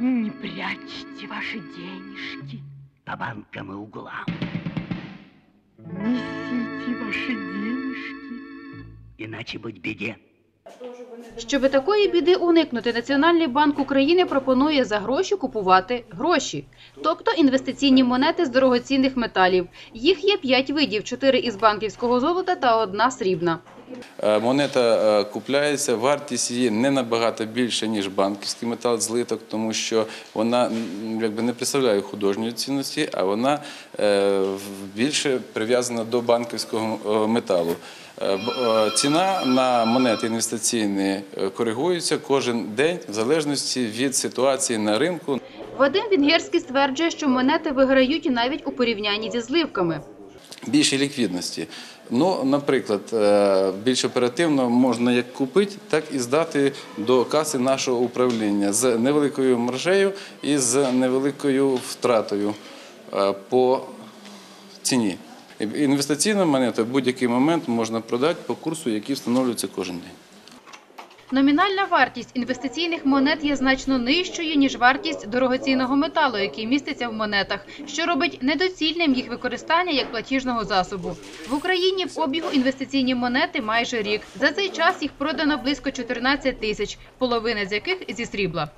Не прячьте ваши денежки. по банкам и углам. Несите ваши денежки. Иначе быть беде. Щоби такої біди уникнути, Національний банк України пропонує за гроші купувати гроші, тобто інвестиційні монети з дорогоцінних металів. Їх є п'ять видів: чотири із банківського золота та одна срібна. Е, Монета е, купляється, вартість її не набагато більше, ніж банківський метал злиток, тому що вона якби не представляє художньої цінності, а вона е, більше прив'язана до банківського металу. Ціна на монети інвестиційні е, коригується кожен день в залежності від ситуації на ринку. Вадим Вінгерський стверджує, що монети виграють навіть у порівнянні зі зливками. більше ліквідності. Ну, наприклад, е, більш оперативно можна як купити, так і здати до каси нашого управління з невеликою маржею і з невеликою втратою е, по ціні. Інвестиційну монету в будь-який момент можна продати по курсу, який встановлюється кожен день. Номінальна вартість інвестиційних монет є значно нижчою, ніж вартість дорогоцінного металу, який міститься в монетах, що робить недоцільним їх використання як платіжного засобу. В Україні в обігу інвестиційні монети майже рік. За цей час їх продано близько 14 тисяч, половина з яких зі срібла.